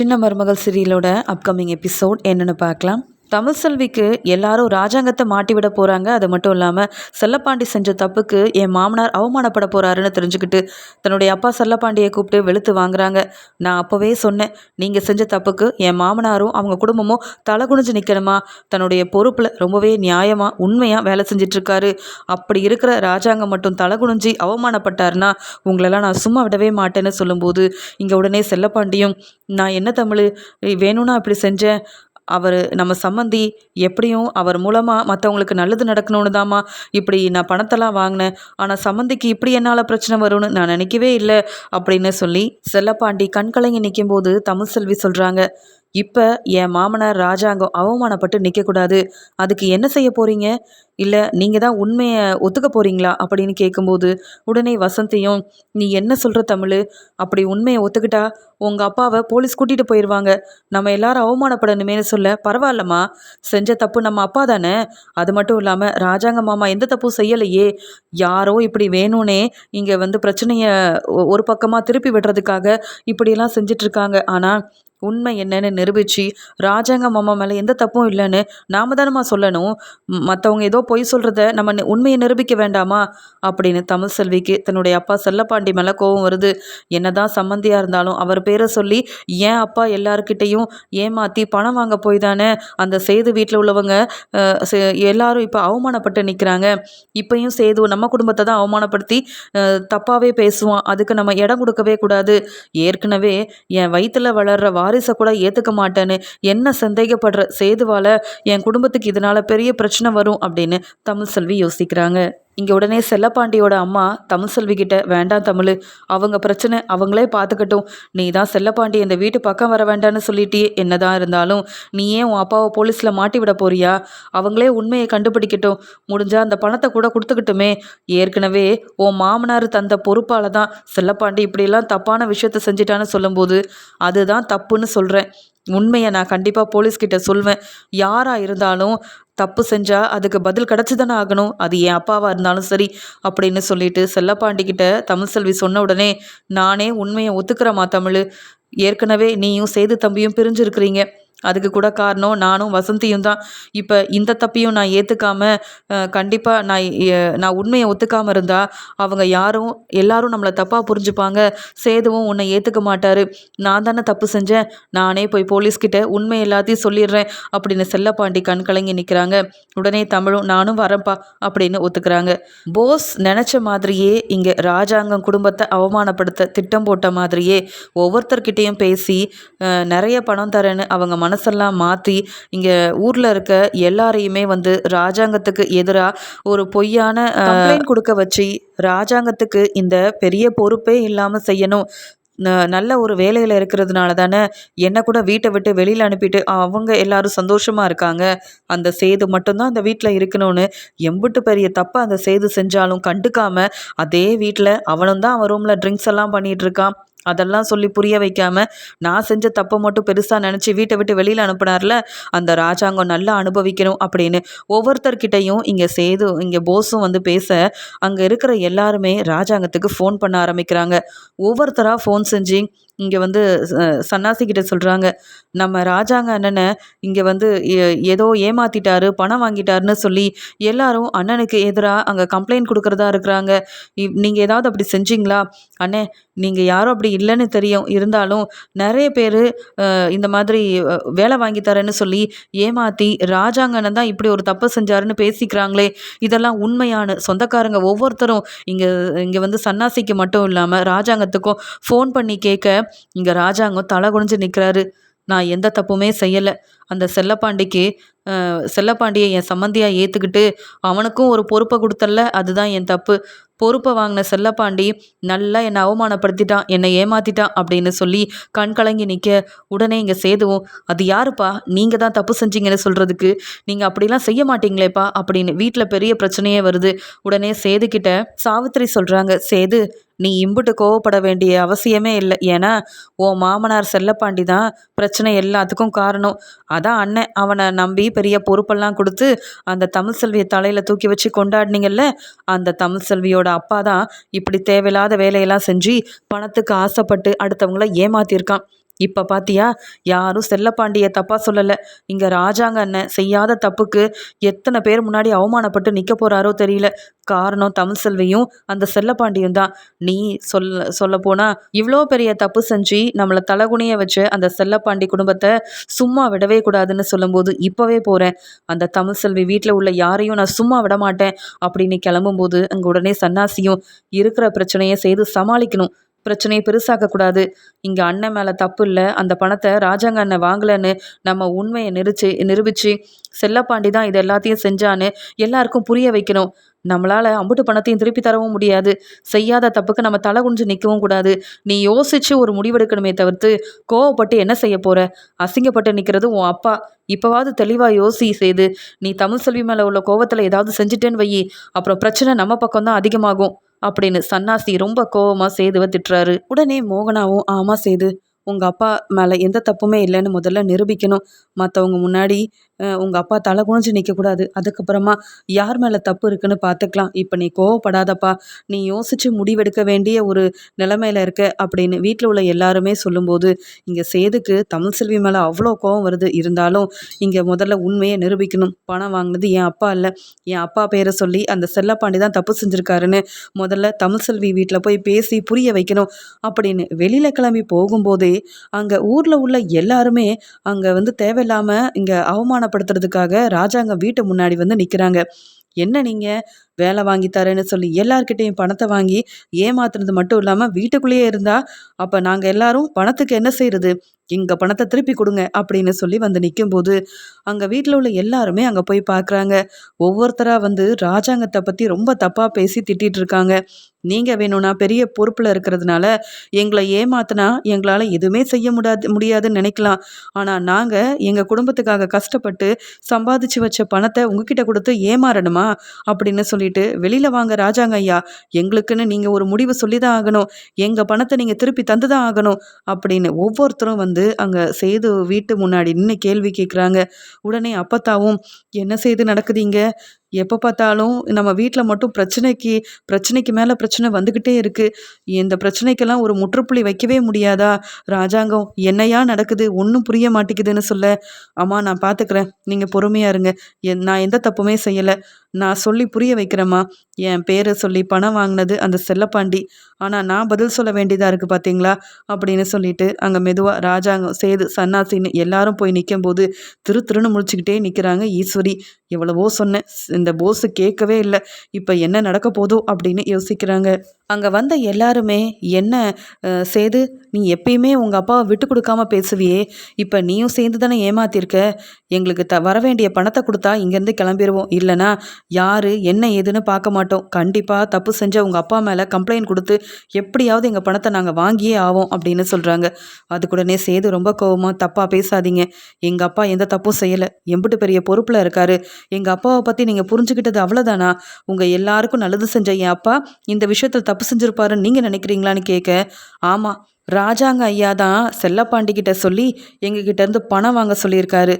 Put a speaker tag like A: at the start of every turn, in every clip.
A: சின்ன மருமகள் சீரியலோட upcoming episode என்னன்னு பார்க்கலாம். தமிழ் செல்விக்கு எல்லாரும் ராஜாங்கத்தை மாட்டிவிட போகிறாங்க அது மட்டும் இல்லாமல் செல்லப்பாண்டி செஞ்ச தப்புக்கு என் மாமனார் அவமானப்பட போகிறாருன்னு தெரிஞ்சுக்கிட்டு தன்னுடைய அப்பா செல்லப்பாண்டியை கூப்பிட்டு வெளுத்து வாங்குறாங்க. நான் அப்போவே சொன்னேன் நீங்கள் செஞ்ச தப்புக்கு என் மாமனாரும் அவங்க குடும்பமும் தலை குனிஞ்சு நிற்கணுமா தன்னுடைய பொறுப்பில் ரொம்பவே நியாயமாக உண்மையாக வேலை செஞ்சிட்ருக்காரு. அப்படி இருக்கிற ராஜாங்கம் மட்டும் தலை குனிஞ்சி அவமானப்பட்டார்னா உங்களெல்லாம் நான் சும்மா விடவே மாட்டேன்னு சொல்லும்போது இங்கே உடனே செல்லப்பாண்டியும் நான் என்ன தமிழ் வேணும்னா அப்படி செஞ்சேன். அவர் நம்ம சம்மந்தி எப்படியும் அவர் மூலமாக மற்றவங்களுக்கு நல்லது நடக்கணும்னு தாம்மா இப்படி நான் பணத்தெல்லாம் வாங்கினேன். ஆனால் சம்மந்திக்கு இப்படி என்னால் பிரச்சனை வரும்னு நான் நினைக்கவே இல்லை அப்படின்னு சொல்லி செல்லப்பாண்டி கண்கலங்கி நிற்கும்போது தமிழ் செல்வி சொல்கிறாங்க இப்போ என் மாமனார் ராஜாங்கம் அவமானப்பட்டு நிற்கக்கூடாது அதுக்கு என்ன செய்ய போகிறீங்க இல்லை நீங்கள் தான் உண்மையை ஒத்துக்க போகிறீங்களா அப்படின்னு கேட்கும்போது உடனே வசந்தியும் நீ என்ன சொல்கிற தமிழ்? அப்படி உண்மையை ஒத்துக்கிட்டா உங்கள் அப்பாவை போலீஸ் கூட்டிகிட்டு போயிடுவாங்க நம்ம எல்லாரும் அவமானப்படணுமேனு சொல்ல பரவாயில்லம்மா. செஞ்ச தப்பு நம்ம அப்பா தானே? அது மட்டும் இல்லாமல் ராஜாங்க மாமா எந்த தப்பும் செய்யலையே. யாரோ இப்படி வேணும்னே இங்கே வந்து பிரச்சனையை ஒரு பக்கமாக திருப்பி விடுறதுக்காக இப்படியெல்லாம் செஞ்சிட்ருக்காங்க ஆனால் உண்மை என்னன்னு நிரூபித்து ராஜாங்க மாமா மேலே எந்த தப்பும் இல்லைன்னு நாம தானம்மா சொல்லணும். மற்றவங்க ஏதோ பொய் சொல்கிறத நம்ம உண்மையை நிரூபிக்க வேண்டாமா? அப்படின்னு தமிழ் செல்விக்கு தன்னுடைய அப்பா செல்லப்பாண்டி மேலே கோவம் வருது. என்னதான் சம்மந்தியாக இருந்தாலும் அவர் பேரை சொல்லி ஏன் அப்பா எல்லாருக்கிட்டேயும் ஏமாற்றி பணம் வாங்க போய் தானே அந்த சேது வீட்டில் உள்ளவங்க எல்லாரும் இப்போ அவமானப்பட்டு நிற்கிறாங்க இப்பையும் சேது நம்ம குடும்பத்தை தான் அவமானப்படுத்தி தப்பாகவே பேசுவான். அதுக்கு நம்ம இடம் கொடுக்கவே கூடாது. ஏற்கனவே என் வயிற்றில் வளர்கிற வாரிசை கூட ஏற்றுக்க மாட்டேன்னு என்ன சந்தேகப்படுற? சேதுவால் என் குடும்பத்துக்கு இதனால் பெரிய பிரச்சனை வரும் அப்படின்னு தமிழ் செல்வி யோசிக்கிறாங்க. இங்கே உடனே செல்லப்பாண்டியோட அம்மா தமிழ் செல்வி கிட்ட வேண்டாம் தமிழ் அவங்க பிரச்சனை அவங்களே பார்த்துக்கட்டும். நீ தான் செல்லப்பாண்டி இந்த வீட்டு பக்கம் வர வேண்டாம்னு சொல்லிட்டியே. என்னதான் இருந்தாலும் நீ ஏன் உன் அப்பாவை போலீஸில் மாட்டி விட போறியா? அவங்களே உண்மையை கண்டுபிடிக்கட்டும். முடிஞ்சால் அந்த பணத்தை கூட கொடுத்துக்கிட்டுமே. ஏற்கனவே உன் மாமனார் தந்த பொறுப்பால் தான் செல்லப்பாண்டி இப்படியெல்லாம் தப்பான விஷயத்த செஞ்சிட்டான்னு சொல்லும்போது அதுதான் தப்புன்னு சொல்கிறேன் உண்மையை நான் கண்டிப்பாக போலீஸ்கிட்ட சொல்வேன். யாராக இருந்தாலும் தப்பு செஞ்சால் அதுக்கு பதில் கிடச்சி தானே ஆகணும். அது என் அப்பாவாக இருந்தாலும் சரி அப்படின்னு சொல்லிட்டு செல்லப்பாண்டிக்கிட்ட தமிழ் செல்வி சொன்ன உடனே நானே உண்மையை ஒத்துக்கிறேம்மா தமிழ். ஏற்கனவே நீயும் சேது தம்பியும் பிரிஞ்சிருக்கிறீங்க. அதுக்கு கூட காரணம் நானும் வசந்தியும் தான். இப்போ இந்த தப்பையும் நான் ஏற்றுக்காம கண்டிப்பாக நான் நான் உண்மையை ஒத்துக்காமல் இருந்தால் அவங்க யாரும் எல்லாரும் நம்மளை தப்பாக புரிஞ்சுப்பாங்க. சேதுவும் உன்னை ஏற்றுக்க மாட்டார். நான் தானே தப்பு செஞ்சேன். நானே போய் போலீஸ்கிட்ட உண்மை எல்லாத்தையும் சொல்லிடுறேன் அப்படின்னு செல்லப்பாண்டி கண் கலங்கி நிற்கிறாங்க உடனே தமிழும் நானும் வரேன்ப்பா அப்படின்னு ஒத்துக்கிறாங்க. போஸ் நினச்ச மாதிரியே இங்கே ராஜாங்கம் குடும்பத்தை அவமானப்படுத்த திட்டம் போட்ட மாதிரியே ஒவ்வொருத்தர்கிட்டையும் பேசி நிறைய பணம் தரேன்னு அவங்க மனசெல்லாம் மாற்றி இங்கே ஊரில் இருக்க எல்லாரையுமே வந்து ராஜாங்கத்துக்கு எதிராக ஒரு பொய்யான கொடுக்க வச்சு ராஜாங்கத்துக்கு இந்த பெரிய பொறுப்பே இல்லாமல் செய்யணும். நல்ல ஒரு வேலையில் இருக்கிறதுனால தானே என்னை கூட வீட்டை விட்டு வெளியில் அனுப்பிட்டு அவங்க எல்லாரும் சந்தோஷமாக இருக்காங்க. அந்த சேது மட்டும்தான் அந்த வீட்டில் இருக்கணும்னு எம்பிட்டு பெரிய தப்பை அந்த சேது செஞ்சாலும் கண்டுக்காமல் அதே வீட்டில் அவனும் தான் அவன் ரூமில் ட்ரிங்க்ஸ் எல்லாம் பண்ணிகிட்டு இருக்கான். அதெல்லாம் சொல்லி புரிய வைக்காம நான் செஞ்ச தப்பை மட்டும் பெருசாக நினச்சி வீட்டை விட்டு வெளியில் அனுப்புனார்ல அந்த ராஜாங்கம் நல்லா அனுபவிக்கணும் அப்படின்னு ஒவ்வொருத்தர்கிட்டையும் இங்கே சேது இங்கே போஸும் வந்து பேச அங்கே இருக்கிற எல்லாருமே ராஜாங்கத்துக்கு ஃபோன் பண்ண ஆரம்பிக்கிறாங்க. ஒவ்வொருத்தராக ஃபோன் செஞ்சு இங்கே வந்து சன்னாசி கிட்ட சொல்கிறாங்க நம்ம ராஜாங்க அண்ணனை இங்கே வந்து ஏதோ ஏமாத்திட்டாரு பணம் வாங்கிட்டாருன்னு சொல்லி எல்லாரும் அண்ணனுக்கு எதிராக அங்கே கம்ப்ளைண்ட் கொடுக்குறதா இருக்கிறாங்க. நீங்கள் ஏதாவது அப்படி செஞ்சீங்களா? அண்ணே நீங்கள் யாரும் அப்படி இல்லைன்னு தெரியும். இருந்தாலும் நிறைய பேர் இந்த மாதிரி வேலை வாங்கி தரேன்னு சொல்லி ஏமாற்றி ராஜாங்கன்னு தான் இப்படி ஒரு தப்பு செஞ்சாருன்னு பேசிக்கிறாங்களே. இதெல்லாம் உண்மையான சொந்தக்காரங்க ஒவ்வொருத்தரும் இங்கே இங்கே வந்து சன்னாசிக்கு மட்டும் இல்லாமல் ராஜாங்கத்துக்கும் ஃபோன் பண்ணி கேட்க இங்கே ராஜாங்கம் தலை குனிஞ்சு நிற்கிறாரு நான் எந்த தப்புமே செய்யலை. அந்த செல்லப்பாண்டிக்கு செல்லப்பாண்டியை என் சம்மந்தியாக ஏற்றுக்கிட்டு அவனுக்கும் ஒரு பொறுப்பை கொடுத்தல அதுதான் என் தப்பு. பொறுப்பை வாங்கின செல்லப்பாண்டி நல்லா என்னை அவமானப்படுத்திட்டான் என்னை ஏமாத்திட்டான் அப்படின்னு சொல்லி கண் கலங்கி நிற்க உடனே இங்கே சேதுவோம் அது யாருப்பா? நீங்கள் தான் தப்பு செஞ்சீங்கன்னு சொல்கிறதுக்கு நீங்கள் அப்படிலாம் செய்ய மாட்டீங்களேப்பா அப்படின்னு வீட்டில் பெரிய பிரச்சனையே வருது. உடனே சேதுக்கிட்ட சாவித்திரி சொல்கிறாங்க சேது நீ இம்புட்டு கோவப்பட வேண்டிய அவசியமே இல்லை. ஏன்னா ஓ மாமனார் செல்லப்பாண்டி தான் பிரச்சனை எல்லாத்துக்கும் காரணம். அதான் அண்ணன். அவனை நம்பி பெரிய பொறுப்பெல்லாம் கொடுத்து அந்த தமிழ் செல்வியை தலையில் தூக்கி வச்சு கொண்டாடினீங்கல்ல அந்த தமிழ் செல்வியோட அப்பா தான் இப்படி தேவையில்லாத வேலையெல்லாம் செஞ்சு பணத்துக்கு ஆசைப்பட்டு அடுத்தவங்கள ஏமாத்தியிருக்கான். இப்போ பாத்தியா? யாரும் செல்லப்பாண்டிய தப்பாக சொல்லலை. இங்கே ராஜாங்க அண்ணன் செய்யாத தப்புக்கு எத்தனை பேர் முன்னாடி அவமானப்பட்டு நிற்க போகிறாரோ தெரியல. காரணம் தமிழ் செல்வியும் அந்த செல்லப்பாண்டியும் தான். நீ சொல்ல சொல்ல போனால் இவ்வளோ பெரிய தப்பு செஞ்சு நம்மளை தலகுனிய வச்சு அந்த செல்லப்பாண்டி குடும்பத்தை சும்மா விடவே கூடாதுன்னு சொல்லும்போது இப்போவே போகிறேன் அந்த தமிழ் செல்வி வீட்டில் உள்ள யாரையும் நான் சும்மா விட மாட்டேன். அப்படின்னு கிளம்பும்போது அங்கே உடனே சன்னாசியும் இருக்கிற பிரச்சனையை செய்து சமாளிக்கணும். பிரச்சனையை பெருசாக்கக்கூடாது. இங்கே அண்ணன் மேலே தப்பு இல்லை. அந்த பணத்தை ராஜாங்க அண்ணன் வாங்கலைன்னு நம்ம உண்மையை நிரூபிச்சு நிரூபித்து செல்லப்பாண்டி தான் இது எல்லாத்தையும் செஞ்சான்னு எல்லாருக்கும் புரிய வைக்கணும். நம்மளால் அம்புட்டு பணத்தையும் திருப்பி தரவும் முடியாது. செய்யாத தப்புக்கு நம்ம தலை குனிஞ்சு நிற்கவும் கூடாது. நீ யோசித்து ஒரு முடிவெடுக்கணுமே தவிர்த்து கோவப்பட்டு என்ன செய்ய போகிற அசிங்கப்பட்டு நிற்கிறது உன் அப்பா. இப்போவாவது தெளிவாக யோசி செய்து நீ தமிழ் செல்வி மேலே உள்ள கோவத்தில் ஏதாவது செஞ்சுட்டேன்னு வையி. அப்புறம் பிரச்சனை நம்ம பக்கம் தான் அதிகமாகும். அப்படின்னு சன்னாசி ரொம்ப கோவமாக சேதுவை திட்டுறாரு. உடனே மோகனாவும் ஆமா சேது உங்கள் அப்பா மேலே எந்த தப்புமே இல்லைன்னு முதல்ல நிரூபிக்கணும். மற்றவங்க முன்னாடி உங்கள் அப்பா தலை குனிஞ்சு நிற்கக்கூடாது அதுக்கப்புறமா யார் மேலே தப்பு இருக்குன்னு பார்த்துக்கலாம் இப்போ நீ கோவப்படாதப்பா. நீ யோசித்து முடிவெடுக்க வேண்டிய ஒரு நிலமையில இருக்க அப்படின்னு வீட்டில் உள்ள எல்லாருமே சொல்லும்போது இங்கே சேதுக்கு தமிழ் செல்வி மேலே அவ்வளோ கோவம் வருது. இருந்தாலும் இங்கே முதல்ல உண்மையை நிரூபிக்கணும். பணம் வாங்கினது என் அப்பா இல்லை. என் அப்பா பேரை சொல்லி அந்த செல்லப்பாண்டி தான் தப்பு செஞ்சுருக்காருன்னு முதல்ல தமிழ் செல்வி வீட்டில் போய் பேசி புரிய வைக்கணும் அப்படின்னு. வெளியில் கிளம்பி போகும்போதே அங்கே ஊரில் உள்ள எல்லாருமே அங்கே வந்து தேவையில்லாமல் இங்கே அவமானப்படுத்துறதுக்காக ராஜாங்க வீட்டு முன்னாடி வந்து நிற்கிறாங்க என்ன நீங்கள் வேலை வாங்கி தரேன்னு சொல்லி எல்லார்கிட்டையும் பணத்தை வாங்கி ஏமாத்துறது மட்டும் இல்லாமல் வீட்டுக்குள்ளேயே இருந்தால் அப்போ நாங்கள் எல்லாரும் பணத்துக்கு என்ன செய்கிறது எங்கள் பணத்தை திருப்பி கொடுங்க அப்படின்னு சொல்லி வந்து நிற்கும்போது அங்கே வீட்டில் உள்ள எல்லாருமே அங்கே போய் பார்க்குறாங்க ஒவ்வொருத்தராக வந்து ராஜாங்கத்தை பற்றி ரொம்ப தப்பாக பேசி திட்டிகிட்டு இருக்காங்க நீங்கள் வேணும்னா பெரிய பொறுப்பில் இருக்கிறதுனால எங்களை ஏமாத்தினா எங்களால் எதுவுமே செய்ய முடியாது முடியாதுன்னு நினைக்கலாம். ஆனால் நாங்கள் எங்கள் குடும்பத்துக்காக கஷ்டப்பட்டு சம்பாதிச்சு வச்ச பணத்தை உங்ககிட்ட கொடுத்து ஏமாறணுமா? அப்படின்னு சொல்லி சொல்லிட்டு வெளியில் வாங்க ராஜாங்க ஐயா. எங்களுக்குன்னு நீங்கள் ஒரு முடிவு சொல்லி தான் ஆகணும். எங்கள் பணத்தை நீங்கள் திருப்பி தந்து தான் ஆகணும். அப்படின்னு ஒவ்வொருத்தரும் வந்து அங்கே சேது வீட்டு முன்னாடி நின்று கேள்வி கேட்குறாங்க உடனே அப்பத்தாவும் என்ன செய்து நடக்குதீங்க எப்போ பார்த்தாலும் நம்ம வீட்டில் மட்டும் பிரச்சனைக்கு பிரச்சனைக்கு மேலே பிரச்சனை வந்துக்கிட்டே இருக்குது இந்த பிரச்சனைக்கெல்லாம் ஒரு முற்றுப்புள்ளி வைக்கவே முடியாதா? ராஜாங்கம் என்னையா நடக்குது? ஒன்றும் புரிய மாட்டேங்குதுன்னு சொல்ல. அம்மா நான் பார்த்துக்கிறேன் நீங்கள் பொறுமையாக இருங்க. என் நான் எந்த தப்புமே செய்யலை. நான் சொல்லி புரிய வைக்கிறேம்மா. என் பேரை சொல்லி பணம் வாங்கினது அந்த செல்லப்பாண்டி. ஆனால் நான் பதில் சொல்ல வேண்டியதாக இருக்குது பார்த்தீங்களா அப்படின்னு சொல்லிட்டு அங்கே மெதுவாக ராஜாங்கம் சேது சன்னாசின்னு எல்லாரும் போய் நிற்கும்போது திரு திருன்னு முடிச்சுக்கிட்டே நிற்கிறாங்க ஈஸ்வரி. எவ்வளவோ சொன்னேன். இந்த போஸு கேட்கவே இல்லை. இப்போ என்ன நடக்க போதோ அப்படின்னு யோசிக்கிறாங்க. அங்கே வந்த எல்லாருமே என்ன சேது நீ எப்பயுமே உங்கள் அப்பாவை விட்டு கொடுக்காம பேசுவியே. இப்போ நீயும் சேர்ந்து தானே ஏமாத்திருக்க? எங்களுக்கு த வர வேண்டிய பணத்தை கொடுத்தா இங்கேருந்து கிளம்பிடுவோம் இல்லைனா யார் என்ன ஏதுன்னு பார்க்க மாட்டோம். கண்டிப்பாக தப்பு செஞ்ச உங்கள் அப்பா மேலே கம்ப்ளைண்ட் கொடுத்து எப்படியாவது எங்கள் பணத்தை நாங்கள் வாங்கியே ஆவோம் அப்படின்னு சொல்கிறாங்க அதுக்குடனே சேது ரொம்ப கோவமாக தப்பாக பேசாதீங்க. எங்கள் அப்பா எந்த தப்பும் செய்யலை. எம்பிட்டு பெரிய பொறுப்பில் இருக்காரு. எங்கள் அப்பாவை பற்றி நீங்கள் புரிஞ்சுக்கிட்டது அவ்வளோதானா உங்கள் எல்லாருக்கும் நல்லது செஞ்ச என் அப்பா இந்த விஷயத்தில் தப்பு செஞ்சுருப்பாருன்னு நீங்கள் நினைக்கிறீங்களான்னு கேட்க ஆமாம் ராஜாங்க ஐயா தான் செல்லப்பாண்டி கிட்ட சொல்லி எங்ககிட்ட இருந்து பணம் வாங்க சொல்லியிருக்காரு.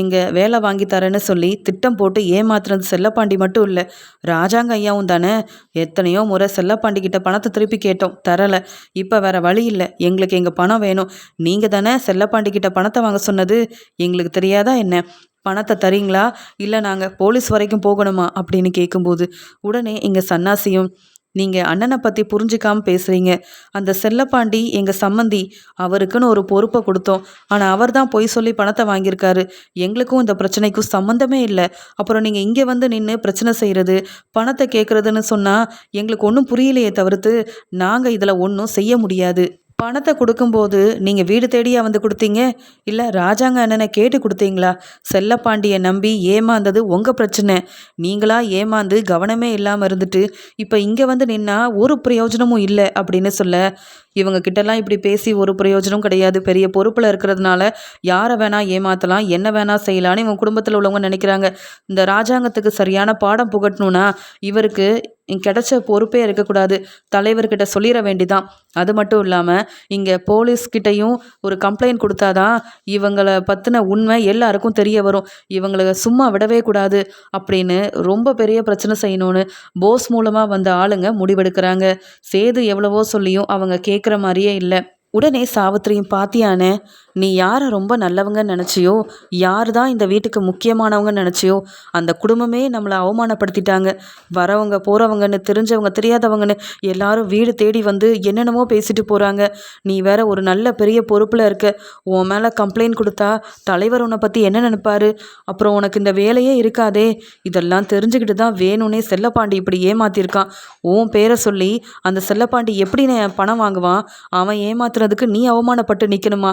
A: எங்கள் வேலை வாங்கி தரேன்னு சொல்லி திட்டம் போட்டு ஏமாத்துறது செல்லப்பாண்டி மட்டும் இல்லை ராஜாங்க ஐயாவும் தானே எத்தனையோ முறை செல்லப்பாண்டி கிட்ட பணத்தை திருப்பி கேட்டோம் தரலை. இப்போ வேற வழி இல்லை எங்களுக்கு எங்கள் பணம் வேணும். நீங்கள் தானே செல்லப்பாண்டி கிட்ட பணத்தை வாங்க சொன்னது எங்களுக்கு தெரியாதா என்ன? பணத்தை தரீங்களா? இல்லை நாங்கள் போலீஸ் வரைக்கும் போகணுமா? அப்படின்னு கேட்கும்போது உடனே எங்கள் சன்னாசியும் நீங்கள் அண்ணனை பற்றி புரிஞ்சிக்காமல் பேசுகிறீங்க அந்த செல்லப்பாண்டி எங்கள் சம்மந்தி அவருக்குன்னு ஒரு பொறுப்பை கொடுத்தோம். ஆனால் அவர் தான் பொய் சொல்லி பணத்தை வாங்கியிருக்காரு. எங்களுக்கும் இந்த பிரச்சனைக்கும் சம்மந்தமே இல்லை. அப்புறம் நீங்கள் இங்கே வந்து நின்று பிரச்சனை செய்கிறது பணத்தை கேட்குறதுன்னு சொன்னால் எங்களுக்கு ஒன்றும் புரியலையே தவிர்த்து நாங்கள் இதில் ஒன்றும் செய்ய முடியாது. பணத்தை கொடுக்கும்போது நீங்கள் வீடு தேடியா வந்து கொடுத்தீங்க? இல்லை ராஜாங்க அண்ணனை கேட்டு கொடுத்தீங்களா? செல்லப்பாண்டியை நம்பி ஏமாந்தது உங்கள் பிரச்சனை. நீங்களா ஏமாந்து கவனமே இல்லாமல் இருந்துட்டு இப்போ இங்கே வந்து நின்னா ஒரு பிரயோஜனமும் இல்லை அப்படின்னு சொல்ல. இவங்க கிட்டலாம் இப்படி பேசி ஒரு பிரயோஜனம் கிடையாது. பெரிய பொறுப்பில் இருக்கிறதுனால யாரை வேணால் ஏமாற்றலாம் என்ன வேணால் செய்யலான்னு இவங்க குடும்பத்தில் உள்ளவங்க நினைக்கிறாங்க. இந்த ராஜாங்கத்துக்கு சரியான பாடம் புகட்டணும்னா இவருக்கு கிடைச்ச பொறுப்பே இருக்கக்கூடாது. தலைவர்கிட்ட சொல்லிட வேண்டிதான். அது மட்டும் இல்லாமல் இங்கே போலீஸ்கிட்டையும் ஒரு கம்ப்ளைண்ட் கொடுத்தாதான் இவங்களை பற்றின உண்மை எல்லாருக்கும் தெரிய வரும். இவங்களை சும்மா விடவே கூடாது அப்படின்னு ரொம்ப பெரிய பிரச்சனை செய்யணும்னு போஸ் மூலமாக வந்த ஆளுங்க முடிவெடுக்கிறாங்க. சேது எவ்வளவோ சொல்லியும் அவங்க கேட்குற மாதிரியே இல்லை. உடனே சாவித்திரியும் பாத்தியானே நீ யாரை ரொம்ப நல்லவங்கன்னு நினச்சியோ யார் தான் இந்த வீட்டுக்கு முக்கியமானவங்கன்னு நினச்சியோ அந்த குடும்பமே நம்மளை அவமானப்படுத்திட்டாங்க. வரவங்க போகிறவங்கன்னு தெரிஞ்சவங்க தெரியாதவங்கன்னு எல்லாரும் வீடு தேடி வந்து என்னென்னமோ பேசிட்டு போகிறாங்க நீ வேற ஒரு நல்ல பெரிய பொறுப்பில் இருக்க. உன் மேலே கம்ப்ளைண்ட் கொடுத்தா தலைவர் உன்னை பற்றி என்ன நினைப்பாரு? அப்புறம் உனக்கு இந்த வேலையே இருக்காதே. இதெல்லாம் தெரிஞ்சுக்கிட்டு தான் வேணும்னே செல்லப்பாண்டி இப்படி ஏமாத்திருக்கான். உன் பேரை சொல்லி அந்த செல்லப்பாண்டி எப்படி பணம் வாங்குவான்? அவன் ஏமாத்துறதுக்கு நீ அவமானப்பட்டு நிற்கணுமா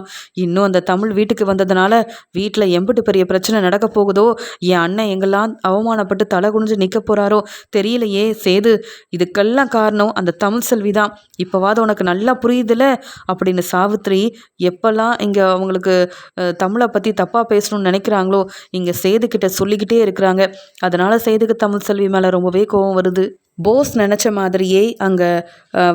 A: இன்னும் அந்த தமிழ் வீட்டுக்கு வந்ததுனால வீட்டில் எம்பிட்டு பெரிய பிரச்சனை நடக்க போகுதோ? என் அண்ணன் எங்கெல்லாம் அவமானப்பட்டு தலை குனிஞ்சு நிற்க போகிறாரோ தெரியலையே சேது. இதுக்கெல்லாம் காரணம் அந்த தமிழ் செல்வி தான் இப்போவாது உனக்கு நல்லா புரியுதுல? அப்படின்னு சாவித்ரி எப்போல்லாம் இங்கே அவங்களுக்கு தமிழை பற்றி தப்பாக பேசணும்னு நினைக்கிறாங்களோ இங்கே சேதுக்கிட்ட சொல்லிக்கிட்டே இருக்கிறாங்க. அதனால் சேதுக்கு தமிழ் செல்வி மேலே ரொம்பவே கோவம் வருது. போஸ் நினச்ச மாதிரியே அங்கே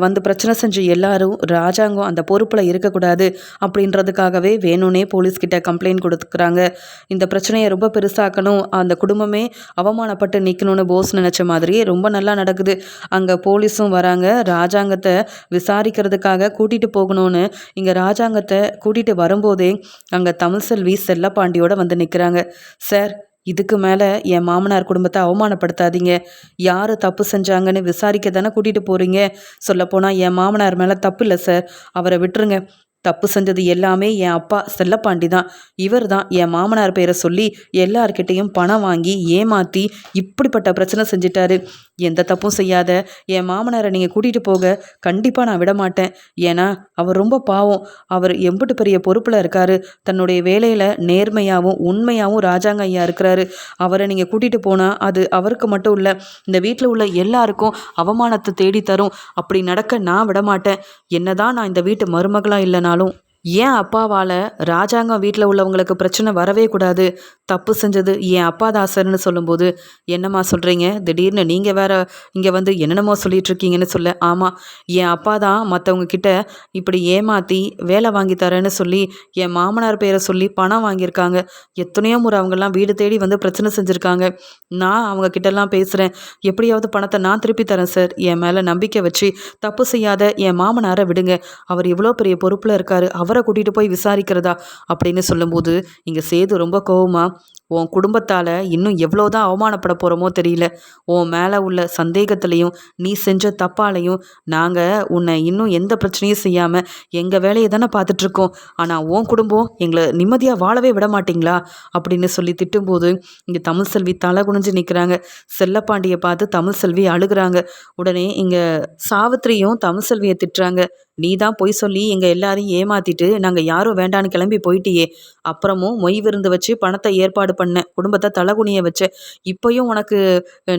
A: வந்து பிரச்சனை செஞ்ச எல்லாரும் ராஜாங்கம் அந்த பொறுப்பில் இருக்கக்கூடாது அப்படின்றதுக்காகவே வேணும்னே போலீஸ்கிட்ட கம்ப்ளைண்ட் கொடுத்துக்கிறாங்க இந்த பிரச்சனையை ரொம்ப பெருசாக்கணும். அந்த குடும்பமே அவமானப்பட்டு நிற்கணும்னு போஸ் நினச்ச மாதிரியே ரொம்ப நல்லா நடக்குது. அங்கே போலீஸும் வராங்க. ராஜாங்கத்தை விசாரிக்கிறதுக்காக கூட்டிகிட்டு போகணும்னு இங்கே ராஜாங்கத்தை கூட்டிகிட்டு வரும்போதே அங்கே தமிழ் செல்வி செல்லப்பாண்டியோட வந்து நிற்கிறாங்க சார் இதுக்கு மேலே என் மாமனார் குடும்பத்தை அவமானப்படுத்தாதீங்க. யார் தப்பு செஞ்சாங்கன்னு விசாரிக்க தானே கூட்டிகிட்டு போகிறீங்க சொல்லப்போனால் என் மாமனார் மேலே தப்பு இல்லை சார் அவரை விட்டுருங்க. தப்பு செஞ்சது எல்லாமே என் அப்பா செல்லப்பாண்டி தான். இவர் தான் என் மாமனார் பேரை சொல்லி எல்லார்கிட்டையும் பணம் வாங்கி ஏமாற்றி இப்படிப்பட்ட பிரச்சனை செஞ்சிட்டாரு. எந்த தப்பும் செய்யாத என் மாமனாரை நீங்கள் கூட்டிகிட்டு போக கண்டிப்பாக நான் விட மாட்டேன் ஏன்னா அவர் ரொம்ப பாவம். அவர் எம்பிட்டு பெரிய பொறுப்பில் இருக்கார். தன்னுடைய வேலையில் நேர்மையாகவும் உண்மையாகவும் ராஜாங்க ஐயா இருக்கிறாரு. அவரை நீங்கள் கூட்டிகிட்டு போனால் அது அவருக்கு மட்டும் இல்லை இந்த வீட்டில் உள்ள எல்லாருக்கும் அவமானத்தை தேடி தரும் அப்படி நடக்க நான் விட மாட்டேன் என்னதான் நான் இந்த வீட்டு மருமகளாக இல்லைனாலும் 路 ஏன் அப்பாவால் ராஜாங்கம் வீட்டில் உள்ளவங்களுக்கு பிரச்சனை வரவே கூடாது? தப்பு செஞ்சது என் அப்பா தாசர்னு சொல்லும்போது என்னம்மா சொல்கிறீங்க திடீர்னு நீங்கள் வேற இங்கே வந்து என்னென்னமோ சொல்லிகிட்ருக்கீங்கன்னு சொல்ல. ஆமாம் என் அப்பா தான் மற்றவங்க கிட்ட இப்படி ஏமாற்றி வேலை வாங்கி தரேன்னு சொல்லி என் மாமனார் பேரை சொல்லி பணம் வாங்கியிருக்காங்க. எத்தனையோ முறை அவங்கெல்லாம் வீடு தேடி வந்து பிரச்சனை செஞ்சுருக்காங்க. நான் அவங்க கிட்டலாம் பேசுகிறேன் எப்படியாவது பணத்தை நான் திருப்பி தரேன் சார். என் மேலே நம்பிக்கை வச்சு தப்பு செய்யாத என் மாமனாரை விடுங்க. அவர் எவ்வளோ பெரிய பொறுப்பில் இருக்கார். அவர் அவரை கூட்டிகிட்டு போய் விசாரிக்கிறதா அப்படின்னு சொல்லும்போது இங்கே சேது ரொம்ப கோவமாக உன் குடும்பத்தால் இன்னும் எவ்வளோ தான் அவமானப்பட போகிறோமோ தெரியல. உன் மேலே உள்ள சந்தேகத்துலேயும் நீ செஞ்ச தப்பாலையும் நாங்கள் உன்னை இன்னும் எந்த பிரச்சனையும் செய்யாமல் எங்கள் வேலையை தானே பார்த்துட்ருக்கோம். ஆனால் உன் குடும்பம் எங்களை நிம்மதியாக வாழவே விட மாட்டிங்களா? அப்படின்னு சொல்லி திட்டும்போது இங்கே தமிழ் செல்வி தலை குனிஞ்சு நிற்கிறாங்க செல்லப்பாண்டியை பார்த்து தமிழ் செல்வி அழுகிறாங்க. உடனே இங்கே சாவித்திரியும் தமிழ் செல்வியை திட்டுறாங்க. நீ தான் பொய் சொல்லி எங்கள் எல்லாரையும் ஏமாத்திட்டு நாங்கள் யாரும் வேண்டான்னு கிளம்பி போயிட்டியே. அப்புறமும் மொய் விருந்து வச்சு பணத்தை ஏற்பாடு பண்ண குடும்பத்தை தலகுனிய வச்ச இப்போயும் உனக்கு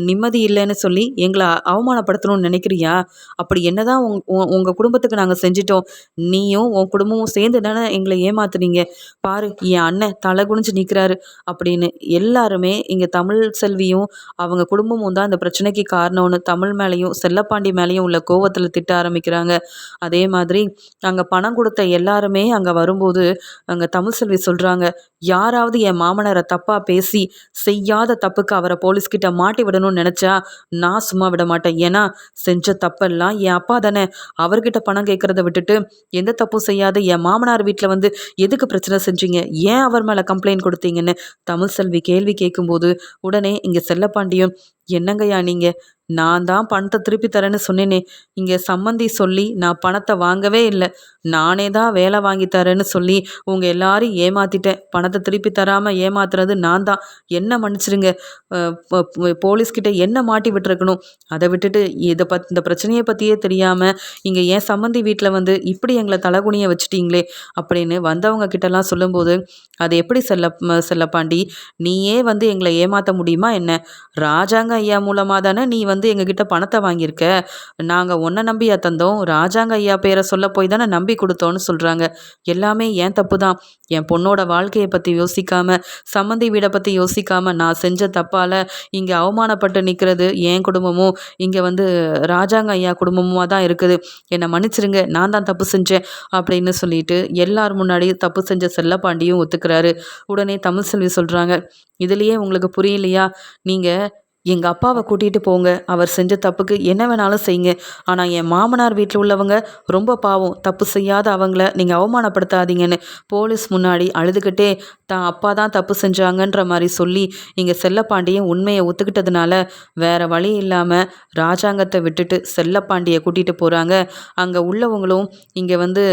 A: நிம்மதி இல்லைன்னு சொல்லி எங்களை அவமானப்படுத்தணும்னு நினைக்கிறியா? அப்படி என்னதான் உங் உங்கள் குடும்பத்துக்கு நாங்கள் செஞ்சிட்டோம். நீயும் உன் குடும்பமும் சேர்ந்து தானே எங்களை ஏமாத்துனீங்க. பாரு என் அண்ணன் தலை குனிஞ்சு நிற்கிறாரு அப்படின்னு எல்லாருமே இங்கே தமிழ் செல்வியும் அவங்க குடும்பமும் தான் இந்த பிரச்சனைக்கு காரணம்னு தமிழ் மேலேயும் செல்லப்பாண்டி மேலேயும் உள்ள கோவத்தில் திட்ட ஆரம்பிக்கிறாங்க. அதே மாதிரி அங்கே பணம் கொடுத்த எல்லாருமே அங்கே வரும்போது அங்கே தமிழ் செல்வி சொல் சொல்கிறாங்க யாராவது என் மாமனாரை தப்பாக பேசி செய்யாத தப்புக்கு அவரை போலீஸ்கிட்ட மாட்டி விடணும்னு நினச்சா நான் சும்மா விட மாட்டேன். ஏன்னா செஞ்ச தப்பெல்லாம் என் அப்பா தானே. அவர்கிட்ட பணம் கேட்குறத விட்டுட்டு எந்த தப்பும் செய்யாத என் மாமனார் வீட்டில் வந்து எதுக்கு பிரச்சனை செஞ்சீங்க? ஏன் அவர் மேலே கம்ப்ளைண்ட் கொடுத்தீங்கன்னு தமிழ் செல்வி கேள்வி கேட்கும்போது உடனே இங்கே செல்லப்பாண்டியும் என்னங்கய்யா நீங்கள் நான் தான் பணத்தை திருப்பி தரேன்னு சொன்னேனே. இங்கே சம்மந்தி சொல்லி நான் பணத்தை வாங்கவே இல்லை. நானே தான் வேலை வாங்கி தரேன்னு சொல்லி உங்கள் எல்லாரையும் ஏமாற்றிட்டேன் பணத்தை திருப்பி தராமல் ஏமாத்துறது நான் தான். என்ன மன்னிச்சிருங்க. போலீஸ்கிட்ட என்ன மாட்டி விட்டுருக்கணும்? அதை விட்டுட்டு இதை பத் இந்த பிரச்சனையை பற்றியே தெரியாமல் இங்கே ஏன் சம்மந்தி வீட்டில் வந்து இப்படி எங்களை தலைகுனிய வச்சுட்டீங்களே? அப்படின்னு வந்தவங்க கிட்டலாம் சொல்லும்போது அது எப்படி செல்ல செல்லப்பாண்டி? நீயே வந்து எங்களை ஏமாற்ற முடியுமா என்ன? ராஜாங்க ஐயா மூலமாக தானே நீ வந்து எங்ககிட்ட பணத்தை வாங்கியிருக்க? நாங்கள் ஒன்றை நம்பியா தந்தோம். ராஜாங்க ஐயா பேரை சொல்ல போய் தானே நம்பி கொடுத்தோன்னு சொல்கிறாங்க எல்லாமே ஏன் தப்பு தான் என் பொண்ணோட வாழ்க்கையை பற்றி யோசிக்காமல் சம்மந்தி வீடை பற்றி யோசிக்காமல் நான் செஞ்ச தப்பால் இங்கே அவமானப்பட்டு நிற்கிறது என் குடும்பமும் இங்கே வந்து ராஜாங்க ஐயா குடும்பமாக தான் இருக்குது. என்னை மன்னிச்சிருங்க நான் தான் தப்பு செஞ்சேன் அப்படின்னு சொல்லிட்டு எல்லார் முன்னாடியும் தப்பு செஞ்ச செல்லப்பாண்டியும் ஒத்துக்கிறாரு. உடனே தமிழ் செல்வி சொல்கிறாங்க இதுலேயே உங்களுக்கு புரியலையா? நீங்கள் எங்கள் அப்பாவை கூட்டிகிட்டு போங்க. அவர் செஞ்ச தப்புக்கு என்ன வேணாலும் செய்யுங்க. ஆனால் என் மாமனார் வீட்டில் உள்ளவங்க ரொம்ப பாவம். தப்பு செய்யாத அவங்கள நீங்கள் அவமானப்படுத்தாதீங்கன்னு போலீஸ் முன்னாடி அழுதுகிட்டே தான் அப்பா தான் தப்பு செஞ்சாங்கன்ற மாதிரி சொல்லி இங்கே செல்லப்பாண்டியன் உண்மையை ஒத்துக்கிட்டதுனால வேற வழி இல்லாமல் ராஜாங்கத்தை விட்டுட்டு செல்லப்பாண்டியை கூட்டிகிட்டு போகிறாங்க அங்கே உள்ளவங்களும் இங்கே வந்து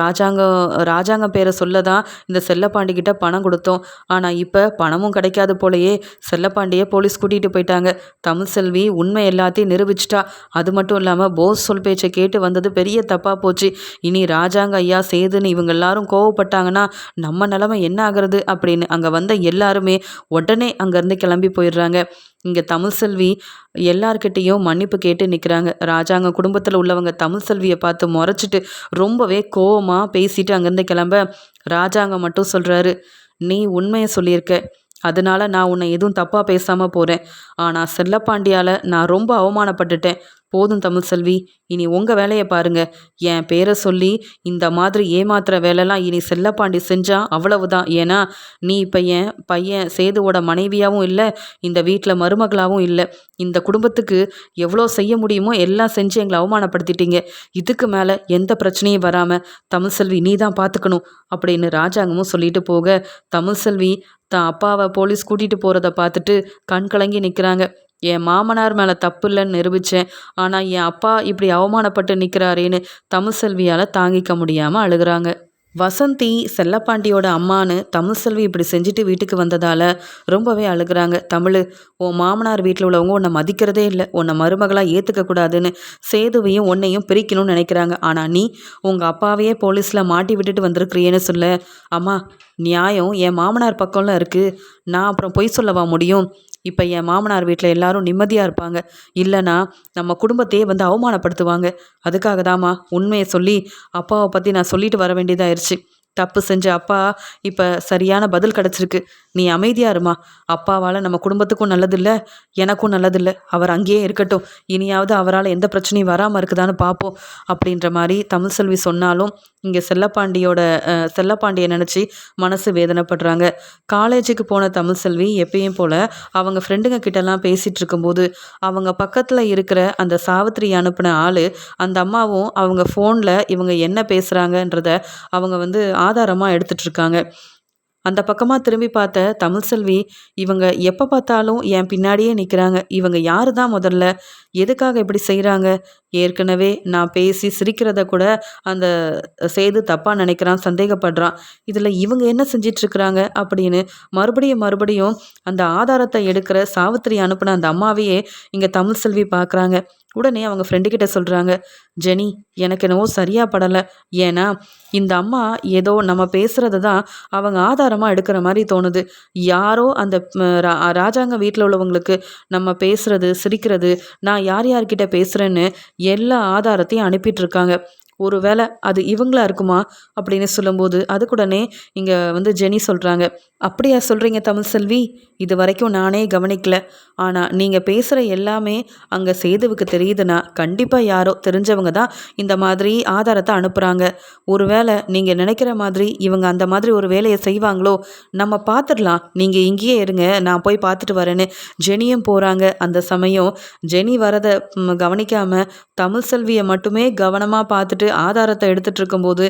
A: ராஜாங்கம் ராஜாங்கம் பேரை சொல்ல தான் இந்த செல்லப்பாண்டி கிட்ட பணம் கொடுத்தோம். ஆனால் இப்போ பணமும் கிடைக்காது போலயே செல்லப்பாண்டியை போலீஸ் கூட்டிகிட்டு போயிட்டாங்க. தமிழ் செல்வி உண்மை எல்லாத்தையும் நிரூபிச்சிட்டா. அது மட்டும் இல்லாமல் போஸ் சொல் பேச்சை கேட்டு வந்தது பெரிய தப்பாக போச்சு. இனி ராஜாங்க ஐயா சேதுன்னு இவங்க எல்லாரும் கோவப்பட்டாங்கன்னா நம்ம நிலமை என்ன ஆகிறது அப்படின்னு அங்கே வந்த எல்லாருமே உடனே அங்கேருந்து கிளம்பி போயிடுறாங்க. இங்கே தமிழ்செல்வி எல்லார்கிட்டேயும் மன்னிப்பு கேட்டு நிற்கிறாங்க ராஜாங்க குடும்பத்தில் உள்ளவங்க தமிழ்செல்வியை பார்த்து முறைச்சிட்டு ரொம்பவே கோவமாக பேசிட்டு அங்கேருந்து கிளம்ப ராஜாங்க மட்டும் சொல்கிறாரு நீ உண்மையை சொல்லியிருக்க. அதனால நான் உன்னை எதுவும் தப்பாக பேசாமல் போகிறேன் ஆனால் செல்லப்பாண்டியால் நான் ரொம்ப அவமானப்பட்டுட்டேன். போதும் தமிழ் செல்வி இனி உங்கள் வேலையை பாருங்க. என் பேரை சொல்லி இந்த மாதிரி ஏமாத்துற வேலைலாம் இனி செல்லப்பாண்டி செஞ்சா அவ்வளவுதான். ஏன்னா நீ இப்போ என் பையன் சேதுவோட மனைவியாகவும் இல்லை இந்த வீட்டில் மருமகளாகவும் இல்லை. இந்த குடும்பத்துக்கு எவ்வளோ செய்ய முடியுமோ எல்லாம் செஞ்சு எங்களை அவமானப்படுத்திட்டீங்க. இதுக்கு மேலே எந்த பிரச்சனையும் வராமல் தமிழ் செல்வி நீ தான் பார்த்துக்கணும் அப்படின்னு ராஜாங்கமும் சொல்லிட்டு போக தமிழ் செல்வி தான் அப்பாவை போலீஸ் கூட்டிகிட்டு போகிறத பார்த்துட்டு கண் கலங்கி நிற்கிறாங்க என் மாமனார் மேலே தப்பு இல்லைன்னு நிரூபித்தேன் ஆனால் என் அப்பா இப்படி அவமானப்பட்டு நிற்கிறாரேன்னு தமிழ்செல்வியால் தாங்கிக்க முடியாமல் அழுகிறாங்க. வசந்தி செல்லப்பாண்டியோட அம்மானு தமிழ் செல்வி இப்படி செஞ்சுட்டு வீட்டுக்கு வந்ததால் ரொம்பவே அழுகிறாங்க. தமிழ் உன் மாமனார் வீட்டில் உள்ளவங்க உன்னை மதிக்கிறதே இல்லை. உன்னை மருமகளாக ஏற்றுக்க கூடாதுன்னு சேதுவையும் உன்னையும் பிரிக்கணும்னு நினைக்கிறாங்க. ஆனால் நீ உங்கள் அப்பாவையே போலீஸில் மாட்டி விட்டுட்டு வந்திருக்கிறியேன்னு சொல்ல. அம்மா நியாயம் என் மாமனார் பக்கம்லாம் இருக்குது நான் அப்புறம் பொய் சொல்லவா முடியும்? இப்போ என் மாமனார் வீட்டில் எல்லாரும் நிம்மதியாக இருப்பாங்க. இல்லைனா நம்ம குடும்பத்தையே வந்து அவமானப்படுத்துவாங்க. அதுக்காக தாம்மா உண்மையை சொல்லி அப்பாவை பற்றி நான் சொல்லிட்டு வர வேண்டியதாயிருச்சு. தப்பு செஞ்ச அப்பா இப்போ சரியான பதில் கிடச்சிருக்கு. நீ அமைதியாக இருமா. அப்பாவால் நம்ம குடும்பத்துக்கும் நல்லதில்லை எனக்கும் நல்லதில்லை. அவர் அங்கேயே இருக்கட்டும். இனியாவது அவரால் எந்த பிரச்சனையும் வராமல் இருக்குதான்னு பார்ப்போம் அப்படின்ற மாதிரி தமிழ் செல்வி சொன்னாலும் இங்கே செல்லப்பாண்டியோட செல்லப்பாண்டியை நினச்சி மனசு வேதனைப்படுறாங்க. காலேஜுக்கு போன தமிழ் செல்வி எப்பயும் போல் அவங்க ஃப்ரெண்டுங்க கிட்டலாம் பேசிகிட்டு இருக்கும்போது அவங்க பக்கத்தில் இருக்கிற அந்த சாவித்திரி அனுப்பின ஆள் அந்த அம்மாவும் அவங்க ஃபோனில் இவங்க என்ன பேசுகிறாங்கன்றத அவங்க வந்து ஆதாரமாக எடுத்துட்ருக்காங்க. அந்த பக்கமாக திரும்பி பார்த்த தமிழ்செல்வி இவங்க எப்போ பார்த்தாலும் என் பின்னாடியே நிற்கிறாங்க இவங்க யாரு தான் முதல்ல? எதுக்காக இப்படி செய்கிறாங்க ஏற்கனவே நான் பேசி சிரிக்கிறத கூட அந்த செய்து தப்பாக நினைக்கிறான் சந்தேகப்படுறான். இதில் இவங்க என்ன செஞ்சிட்ருக்குறாங்க அப்படின்னு மறுபடியும் மறுபடியும் அந்த ஆதாரத்தை எடுக்கிற சாவித்திரி அனுப்பின அந்த அம்மாவையே இங்கே தமிழ் செல்வி பார்க்குறாங்க உடனே அவங்க ஃப்ரெண்டுக்கிட்ட சொல்கிறாங்க ஜெனி எனக்கு என்னவோ சரியாக படலை. ஏன்னா இந்த அம்மா ஏதோ நம்ம பேசுகிறத தான் அவங்க ஆதாரமாக எடுக்கிற மாதிரி தோணுது. யாரோ அந்த ராஜாங்க வீட்டில் உள்ளவங்களுக்கு நம்ம பேசுகிறது சிரிக்கிறது நான் யார் யார்கிட்ட பேசுகிறேன்னு எல்லா ஆதாரத்தையும் அனுப்பிட்டுருக்காங்க ஒரு வேளை அது இவங்களா இருக்குமா அப்படின்னு சொல்லும்போது அதுக்குடனே இங்கே வந்து ஜெனி சொல்கிறாங்க அப்படியா சொல்கிறீங்க தமிழ் செல்வி? இது வரைக்கும் நானே கவனிக்கல. ஆனால் நீங்கள் பேசுகிற எல்லாமே அங்கே சேதுவுக்கு தெரியுதுன்னா கண்டிப்பாக யாரோ தெரிஞ்சவங்க தான் இந்த மாதிரி ஆதாரத்தை அனுப்புகிறாங்க ஒருவேளை நீங்கள் நினைக்கிற மாதிரி இவங்க அந்த மாதிரி ஒரு வேலையை செய்வாங்களோ? நம்ம பார்த்துடலாம் நீங்கள் இங்கேயே இருங்க. நான் போய் பார்த்துட்டு வரேன்னு. ஜெனியும் போகிறாங்க அந்த சமயம் ஜெனி வரதை கவனிக்காமல் தமிழ் செல்வியை மட்டுமே கவனமாக பார்த்துட்டு ஆதாரத்தை எடுத்துட்டு இருக்கும்போது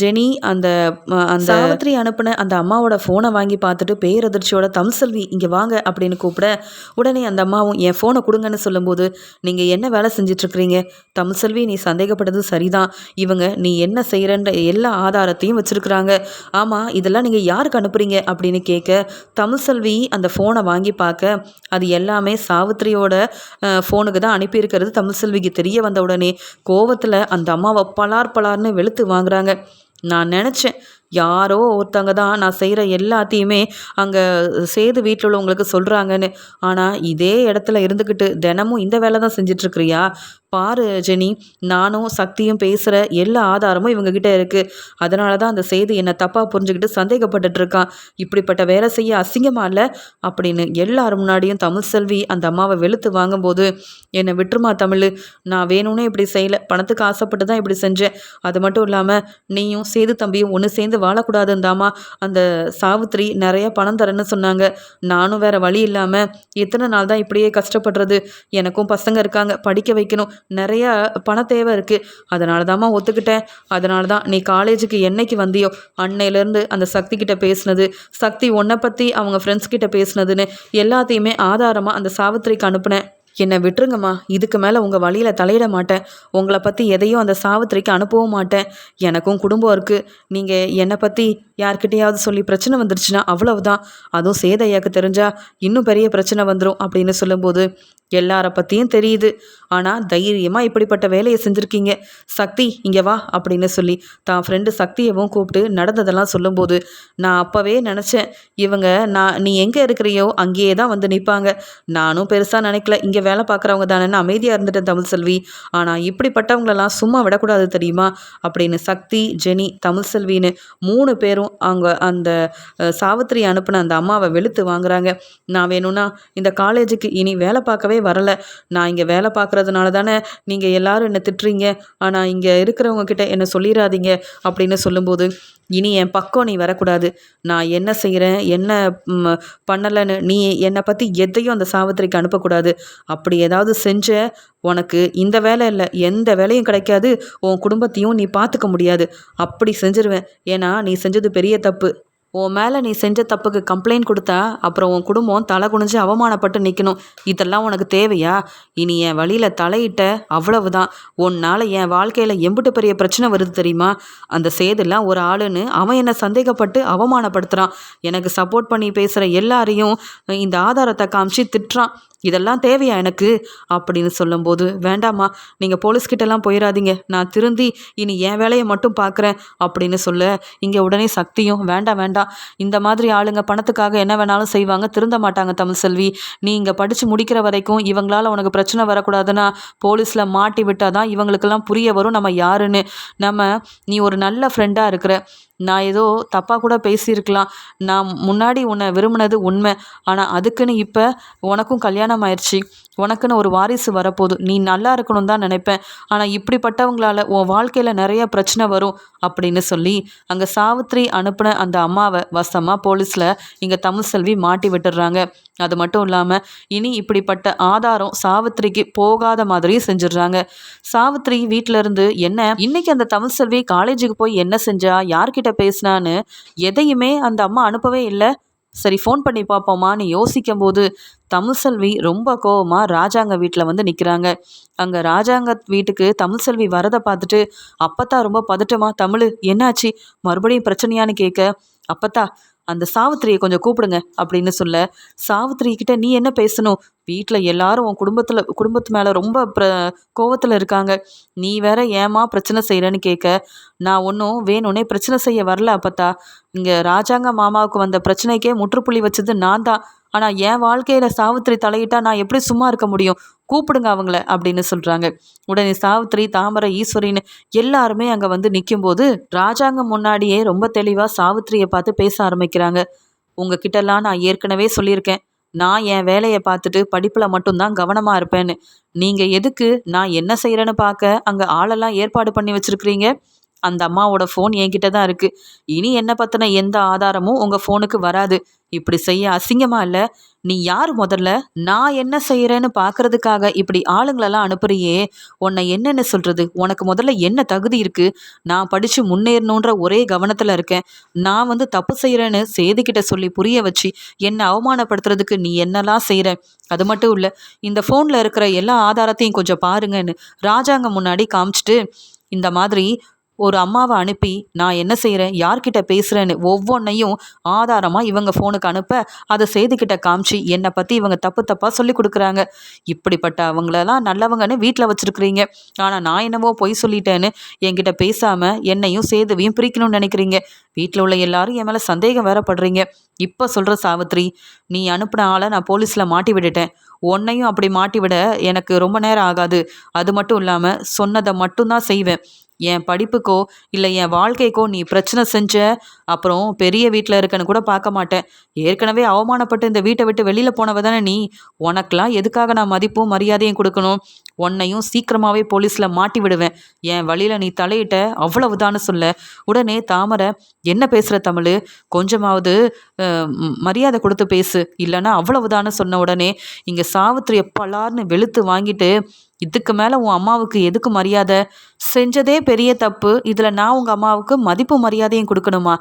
A: ஜெனி அந்த அந்த சாவித்ரி அனுப்பின அந்த அம்மாவோட ஃபோனை வாங்கி பார்த்துட்டு பேரதிர்ச்சியோட தம்செல்வி இங்கே வாங்க அப்படின்னு கூப்பிட உடனே அந்த அம்மாவும் என் ஃபோனை கொடுங்கன்னு சொல்லும்போது நீங்கள் என்ன வேலை செஞ்சிட்ருக்கிறீங்க? தமிழ் செல்வி நீ சந்தேகப்பட்டது சரிதான். இவங்க நீ என்ன செய்கிறன்ற எல்லா ஆதாரத்தையும் வச்சுருக்குறாங்க. ஆமாம் இதெல்லாம் நீங்கள் யாருக்கு அனுப்புகிறீங்க அப்படின்னு கேட்க தமிழ்செல்வி அந்த ஃபோனை வாங்கி பார்க்க அது எல்லாமே சாவித்திரியோட ஃபோனுக்கு தான் அனுப்பியிருக்கிறது தமிழ்செல்விக்கு தெரிய வந்த உடனே கோவத்தில் அந்த அம்மாவை பலார் பலார்னு வெளுத்து வாங்குறாங்க. நான் நினச்சேன். யாரோ ஒருத்தங்க தான் நான் செய்கிற எல்லாத்தையுமே அங்கே சேது வீட்டில் உள்ளவங்களுக்கு சொல்கிறாங்கன்னு ஆனால் இதே இடத்துல இருந்துக்கிட்டு தினமும் இந்த வேலை தான் செஞ்சிட்ருக்குறியா பாரு ஜெனி. நானும் சக்தியும் பேசுகிற எல்லா ஆதாரமும் இவங்ககிட்ட இருக்குது அதனால தான் அந்த செய்தி என்னை தப்பாக புரிஞ்சுக்கிட்டு சந்தேகப்பட்டுட்ருக்கான். இப்படிப்பட்ட வேலை செய்ய அசிங்கமாக இல்லை? அப்படின்னு எல்லார் முன்னாடியும் தமிழ் செல்வி அந்த அம்மாவை வெளுத்து வாங்கும்போது என்னை விட்டுருமா தமிழ்? நான் வேணும்னே இப்படி செய்யலை. பணத்துக்கு ஆசைப்பட்டு தான் இப்படி செஞ்சேன். அது மட்டும் இல்லாமல் நீயும் சேது தம்பியும் ஒன்று சேர்ந்து சேர்ந்து வாழக்கூடாதுன்னு தாம்மா அந்த சாவித்திரி நிறைய பணம் தரேன்னு சொன்னாங்க. நானும் வேற வழி இல்லாமல் எத்தனை நாள் தான் இப்படியே கஷ்டப்படுறது. எனக்கும் பசங்க இருக்காங்க. படிக்க வைக்கணும். நிறையா பண தேவை இருக்குது அதனால தாம்மா ஒத்துக்கிட்டேன். அதனால தான் நீ காலேஜுக்கு என்னைக்கு வந்தியோ? அன்னையிலேருந்து அந்த சக்தி கிட்ட பேசுனது சக்தி உன்னை பற்றி அவங்க ஃப்ரெண்ட்ஸ் கிட்ட பேசுனதுன்னு எல்லாத்தையுமே ஆதாரமாக அந்த சாவித்திரிக்கு அனுப்புனேன். என்னை விட்டுருங்கம்மா. இதுக்கு மேலே உங்கள் வழியில் தலையிட மாட்டேன். உங்களை பற்றி எதையும் அந்த சாவித்திரிக்கு அனுப்பவும் மாட்டேன். எனக்கும் குடும்பம் இருக்குது நீங்கள் என்னை பற்றி யார்கிட்டையாவது சொல்லி பிரச்சனை வந்துருச்சுன்னா அவ்வளவுதான். அதுவும் சேதையாக்கு தெரிஞ்சால் இன்னும் பெரிய பிரச்சனை வந்துடும் அப்படின்னு சொல்லும்போது எல்லார பற்றியும் தெரியுது. ஆனால் தைரியமாக இப்படிப்பட்ட வேலையை செஞ்சுருக்கீங்க. சக்தி இங்கே வா அப்படின்னு சொல்லி தான் ஃப்ரெண்டு சக்தியவும் கூப்பிட்டு நடந்ததெல்லாம் சொல்லும்போது நான் அப்போவே நினச்சேன் இவங்க நான் நீ எங்கே இருக்கிறியோ அங்கேயே தான் வந்து நிற்பாங்க நானும் பெருசாக நினைக்கல இங்கே வேலை பார்க்குறவங்க தானேன்னு அமைதியாக இருந்துட்டேன் தமிழ் செல்வி. ஆனால் இப்படிப்பட்டவங்களெல்லாம் சும்மா விடக்கூடாது தெரியுமா? அப்படின்னு சக்தி ஜெனி தமிழ் செல்வின்னு மூணு பேரும் அவங்க அந்த சாவித்திரி அனுப்பின அந்த அம்மாவை வெளுத்து வாங்குறாங்க. நான் வேணும்னா இந்த காலேஜுக்கு இனி வேலை பார்க்கவே வரலை. நான் இங்கே வேலை பார்க்குறதுனால தானே நீங்கள் எல்லாரும் என்னை திட்டுறீங்க? ஆனால் இங்கே இருக்கிறவங்க கிட்ட என்னை சொல்லிடாதீங்க அப்படின்னு சொல்லும்போது இனி என் பக்கம் நீ வரக்கூடாது. நான் என்ன செய்கிறேன் என்ன பண்ணலைன்னு நீ என்னை பற்றி எதையும் அந்த சாவித்திரிக்கு அனுப்பக்கூடாது. அப்படி ஏதாவது செஞ்ச உனக்கு இந்த வேலை இல்லை எந்த வேலையும் கிடைக்காது. உன் குடும்பத்தையும் நீ பார்த்துக்க முடியாது. அப்படி செஞ்சிருவேன். ஏன்னா நீ செஞ்சது பெரிய தப்பு. உன் மேலே நீ செஞ்ச தப்புக்கு கம்ப்ளைண்ட் கொடுத்தா அப்புறம் உன் குடும்பம் தலை குனிஞ்சு அவமானப்பட்டு நிற்கணும் இதெல்லாம் உனக்கு தேவையா? இனி என் வழியில் தலையிட்ட அவ்வளவுதான். உன்னால் என் வாழ்க்கையில் எம்பிட்டு பெரிய பிரச்சனை வருது தெரியுமா? அந்த சேதுலாம் ஒரு ஆளுன்னு அவன் என்னை சந்தேகப்பட்டு அவமானப்படுத்துகிறான் எனக்கு சப்போர்ட் பண்ணி பேசுகிற எல்லாரையும் இந்த ஆதாரத்தை காமிச்சு திட்டுறான். இதெல்லாம் தேவையா எனக்கு? அப்படின்னு சொல்லும்போது வேண்டாம்மா நீங்கள் போலீஸ்கிட்டலாம் போயிடாதீங்க நான் திருந்தி இனி என் வேலையை மட்டும் பார்க்குறேன் அப்படின்னு சொல்ல இங்கே உடனே சக்தியும் வேண்டாம் வேண்டாம். இந்த மாதிரி ஆளுங்க பணத்துக்காக என்ன வேணாலும் செய்வாங்க திருந்த மாட்டாங்க தமிழ் செல்வி. நீ இங்கே படித்து முடிக்கிற வரைக்கும் இவங்களால உனக்கு பிரச்சனை வரக்கூடாதுன்னா போலீஸில் மாட்டி விட்டால் தான் இவங்களுக்கெல்லாம் புரிய வரும் நம்ம யாருன்னு. நம்ம நீ ஒரு நல்ல ஃப்ரெண்டாக இருக்கிற. நான் ஏதோ தப்பாக கூட பேசியிருக்கலாம். நான் முன்னாடி உன்னை விரும்பினது உண்மை. ஆனால் அதுக்குன்னு இப்போ உனக்கும் கல்யாணம் ஆயிடுச்சு உனக்குன்னு ஒரு வாரிசு வரப்போகுது. நீ நல்லா இருக்கணும் தான் நினைப்பேன். ஆனால் இப்படிப்பட்டவங்களால உன் வாழ்க்கையில் நிறைய பிரச்சனை வரும் அப்படின்னு சொல்லி அங்கே சாவித்ரி அனுப்பின அந்த அம்மாவை வசமாக போலீஸில் இங்கே தமிழ் செல்வி மாட்டி விட்டுடுறாங்க அது மட்டும் இல்லாமல் இனி இப்படிப்பட்ட ஆதாரம் சாவித்திரிக்கு போகாத மாதிரியும் செஞ்சிடுறாங்க. சாவித்ரி வீட்டில இருந்து என்ன இன்னைக்கு அந்த தமிழ் செல்வி காலேஜுக்கு போய் என்ன செஞ்சா யார்கிட்ட பேசினான்னு எதையுமே அந்த அம்மா அனுப்பவே இல்லை. சரி ஃபோன் பண்ணி பார்ப்போமான்னு யோசிக்கும் போது தமிழ்செல்வி ரொம்ப கோவமாக ராஜாங்க வீட்டில் வந்து நிற்கிறாங்க அங்கே ராஜாங்க வீட்டுக்கு தமிழ்செல்வி வரதை பார்த்துட்டு அப்பத்தா ரொம்ப பதட்டமா தமிழ் என்னாச்சு? மறுபடியும் பிரச்சனையான்னு கேட்க அப்பத்தா அந்த சாவித்திரியை கொஞ்சம் கூப்பிடுங்க அப்படின்னு சொல்ல சாவித்திரி கிட்ட நீ என்ன பேசணும்? வீட்டில் எல்லாரும் உன் குடும்பத்தில் குடும்பத்து மேலே ரொம்ப ப்ர கோவத்தில் இருக்காங்க. நீ வேற ஏமா பிரச்சனை செய்கிறேன்னு கேட்க நான் ஒன்றும் வேணும்னே பிரச்சனை செய்ய வரல அப்பத்தா. இங்கே ராஜாங்க மாமாவுக்கு வந்த பிரச்சனைக்கே முற்றுப்புள்ளி வச்சது நான் தான். ஆனால் என் வாழ்க்கையில் சாவித்திரி தலையிட்டால் நான் எப்படி சும்மா இருக்க முடியும்? கூப்பிடுங்க அவங்கள அப்படின்னு சொல்கிறாங்க உடனே சாவித்திரி தாமரை ஈஸ்வரின்னு எல்லாருமே அங்கே வந்து நிற்கும்போது ராஜாங்கம் முன்னாடியே ரொம்ப தெளிவாக சாவித்திரியை பார்த்து பேச ஆரம்பிக்கிறாங்க. உங்ககிட்டலாம் நான் ஏற்கனவே சொல்லியிருக்கேன். நான் என் வேலையை பார்த்துட்டு படிப்பில் மட்டும்தான் கவனமாக இருப்பேன்னு. நீங்கள் எதுக்கு? நான் என்ன செய்கிறேன்னு பார்க்க அங்கே ஆளெல்லாம் ஏற்பாடு பண்ணி வச்சுருக்கிறீங்க? அந்த அம்மாவோட ஃபோன் என்கிட்ட தான் இருக்குது இனி என்ன பற்றின எந்த ஆதாரமும் உங்கள் ஃபோனுக்கு வராது. இப்படி செய்ய அசிங்கமா இல்லை? நீ யார் முதல்ல? நான் என்ன செய்கிறேன்னு பார்க்கறதுக்காக இப்படி ஆளுங்களெல்லாம் அனுப்புறியே. உன்னை என்னென்ன சொல்கிறது உனக்கு முதல்ல என்ன தகுதி இருக்குது நான் படித்து முன்னேறணுன்ற ஒரே கவனத்தில் இருக்கேன். நான் வந்து தப்பு செய்கிறேன்னு சேதுக்கிட்ட சொல்லி புரிய வச்சு என்னை அவமானப்படுத்துறதுக்கு நீ என்னெல்லாம் செய்கிற அது மட்டும் இல்லை இந்த ஃபோனில் இருக்கிற எல்லா ஆதாரத்தையும் கொஞ்சம் பாருங்கன்னு ராஜாங்க முன்னாடி காமிச்சிட்டு இந்த மாதிரி ஒரு அம்மாவை அனுப்பி நான் என்ன செய்கிறேன் யார்கிட்ட பேசுகிறேன்னு ஒவ்வொன்றையும் ஆதாரமாக இவங்க ஃபோனுக்கு அனுப்ப அதை செய்துக்கிட்ட காமிச்சு என்னை பற்றி இவங்க தப்பு தப்பாக சொல்லி கொடுக்குறாங்க. இப்படிப்பட்ட அவங்களெல்லாம் நல்லவங்கன்னு வீட்டில் வச்சுருக்குறீங்க. ஆனால் நான் என்னவோ பொய் சொல்லிட்டேன்னு என்கிட்ட பேசாமல் என்னையும் சேதுவையும் பிரிக்கணும்னு நினைக்கிறீங்க. வீட்டில் உள்ள எல்லாரும் என் மேலே சந்தேகம் வேறப்படுறீங்க இப்போ சொல்கிற சாவித்ரி நீ அனுப்பின ஆளை நான் போலீஸில் மாட்டி விட்டுட்டேன். உன்னையும் அப்படி மாட்டி விட எனக்கு ரொம்ப நேரம் ஆகாது. அது மட்டும் இல்லாமல் சொன்னதை மட்டும்தான் செய்வேன். என் படிப்புக்கோ இல்லை என் வாழ்க்கைக்கோ நீ பிரச்சனை செஞ்ச அப்புறம் பெரிய வீட்டில் இருக்கன்னு கூட பார்க்க மாட்டேன். ஏற்கனவே அவமானப்பட்டு இந்த வீட்டை விட்டு வெளியில் போனவ தானே நீ? உனக்கெலாம் எதுக்காக நான் மதிப்பும் மரியாதையும் கொடுக்கணும்? உன்னையும் சீக்கிரமாகவே போலீஸில் மாட்டி விடுவேன். என் வழியில் நீ தலையிட்ட அவ்வளவுதான்னு சொல்ல. உடனே தாமரை என்ன பேசுகிற தமிழ்? கொஞ்சமாவது மரியாதை கொடுத்து பேசு. இல்லைன்னா அவ்வளவுதான்னு சொன்ன உடனே இங்கே சாவித்திரி பலார்னு வெளுத்து வாங்கிட்டு இதுக்கு மேலே உன் அம்மாவுக்கு எதுக்கு மரியாதை? செஞ்சதே பெரிய தப்பு. இதில் நான் உங்கள் அம்மாவுக்கு மதிப்பு மரியாதையும் கொடுக்கணுமா?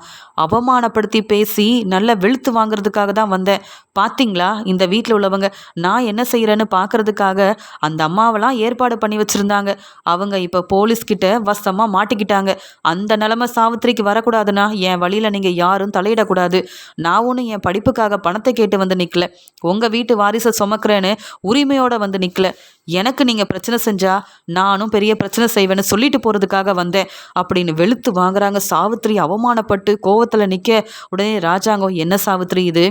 A: அவமானப்படுத்தி பேசி நல்ல வெளுத்து வாங்குறதுக்காக தான் வந்தேன். பார்த்தீங்களா இந்த வீட்டில் உள்ளவங்க நான் என்ன செய்கிறேன்னு பார்க்கறதுக்காக அந்த அம்மாவெல்லாம் ஏற்பாடு பண்ணி வச்சுருந்தாங்க. அவங்க இப்போ போலீஸ்கிட்ட வசமாக மாட்டிக்கிட்டாங்க. அந்த நிலமை சாவித்திரிக்கு வரக்கூடாதுன்னா என் வழியில் நீங்கள் யாரும் தலையிடக்கூடாது. நான் ஒன்றும் என் படிப்புக்காக பணத்தை கேட்டு வந்து நிற்கல உங்கள் வீட்டு வாரிசை சுமக்கிறேன்னு உரிமையோடு வந்து நிற்கல எனக்கு நீங்கள் பிரச்சனை செஞ்சா நானும் பெரிய பிரச்சனை செய்வேன்னு சொல்லிட்டு போகிறதுக்காக வந்தேன் அப்படின்னு வெளுத்து வாங்குறாங்க. சாவித்திரி அவமானப்பட்டு கோவத்தில் நிற்க உடனே ராஜாங்கம் என்ன சாவித்திரி இது?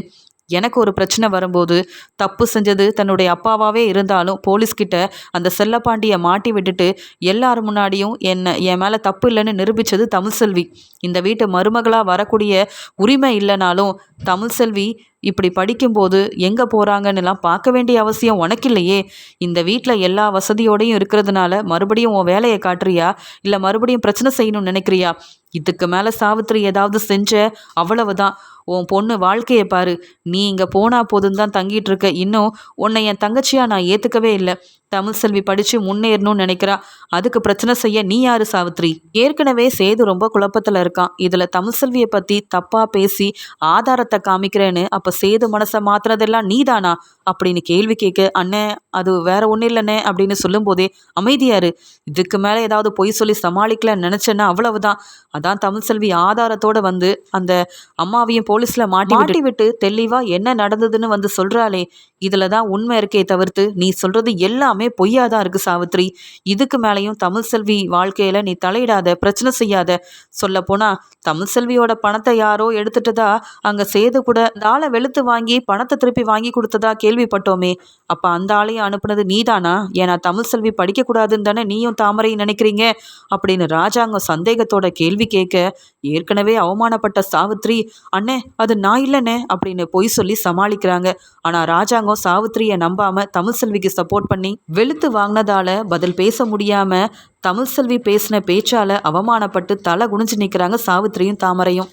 A: எனக்கு ஒரு பிரச்சனை வரும்போது தப்பு செஞ்சது தன்னுடைய அப்பாவாகவே இருந்தாலும் போலீஸ்கிட்ட அந்த செல்லப்பாண்டியை மாட்டி விட்டுட்டு எல்லார் முன்னாடியும் என்ன என் மேலே தப்பு இல்லைன்னு நிரூபித்தது தமிழ்செல்வி இந்த வீட்டு மருமகளாக வரக்கூடிய உரிமை இல்லைனாலும் தமிழ்செல்வி இப்படி படிக்கும்போது எங்கே போகிறாங்கன்னுலாம் பார்க்க வேண்டிய அவசியம் உனக்கு இல்லையே இந்த வீட்டில் எல்லா வசதியோடையும் இருக்கிறதுனால மறுபடியும் உன் வேலையை காட்டுறியா? இல்லை மறுபடியும் பிரச்சனை செய்யணும்னு நினைக்கிறியா? இதுக்கு மேலே சாவித்திரி ஏதாவது செஞ்ச அவ்வளவுதான். உன் பொண்ணு வாழ்க்கையை பாரு. நீ இங்கே போனால் போதும் தான் தங்கிட்டு இருக்க. இன்னும் உன்னை என் தங்கச்சியாக நான் ஏற்றுக்கவே இல்லை. தமிழ் செல்வி படித்து முன்னேறணும்னு நினைக்கிறா. அதுக்கு பிரச்சனை செய்ய நீ யாரு சாவித்ரி? ஏற்கனவே சேது ரொம்ப குழப்பத்தில் இருக்கான் இதில் தமிழ் செல்வியை பற்றி தப்பாக பேசி ஆதாரத்தை காமிக்கிறேன்னு அப்போ சேது மனசை மாத்துறதெல்லாம் நீதானா? அப்படின்னு கேள்வி கேட்க அண்ணே அது வேற ஒன்றும் இல்லைண்ணே அப்படின்னு சொல்லும்போதே அமைதியாரு இதுக்கு மேலே ஏதாவது பொய் சொல்லி சமாளிக்கலன்னு நினச்சேன்னா அவ்வளவுதான். அதான் தமிழ் செல்வி ஆதாரத்தோடு வந்து அந்த அம்மாவையும் போலீஸில் மாட்டி மாட்டி விட்டு. தெளிவாக என்ன நடந்ததுன்னு வந்து சொல்கிறாளே இதில் தான் உண்மை இருக்கே தவிர்த்து நீ சொல்கிறது எல்லாமே பொய்யா தான் இருக்குது சாவித்ரி. இதுக்கு மேலேயும் தமிழ் செல்வி வாழ்க்கையில் நீ தலையிடாத பிரச்சனை செய்யாத. சொல்ல போனால் தமிழ் செல்வியோட பணத்தை யாரோ எடுத்துட்டதா? அங்கே சேது கூட அந்த ஆளை வெளுத்து வாங்கி பணத்தை திருப்பி வாங்கி கொடுத்ததா கேள்விப்பட்டோமே. அப்போ அந்த ஆளையும் அனுப்புனது நீதானா? ஏன்னா தமிழ் செல்வி படிக்கக்கூடாதுன்னு தானே நீயும் தாமரையும் நினைக்கிறீங்க? அப்படின்னு ராஜாங்கம் சந்தேகத்தோட கேள்வி கேட்க ஏற்கனவே அவமானப்பட்ட சாவித்ரி அண்ணே அது நான் இல்லைண்ணே அப்படின்னு பொய் சொல்லி சமாளிக்கிறாங்க. ஆனால் ராஜாங்கம் சாவித்திரியை நம்பாம தமிழ் செல்விக்கு சப்போர்ட் பண்ணி வெளுத்து வாங்கினதால பதில் பேச முடியாம தமிழ் செல்வி பேசின பேச்சால அவமானப்பட்டு தலை குனிஞ்சு நிற்கிறாங்க சாவித்திரியும் தாமரையும்.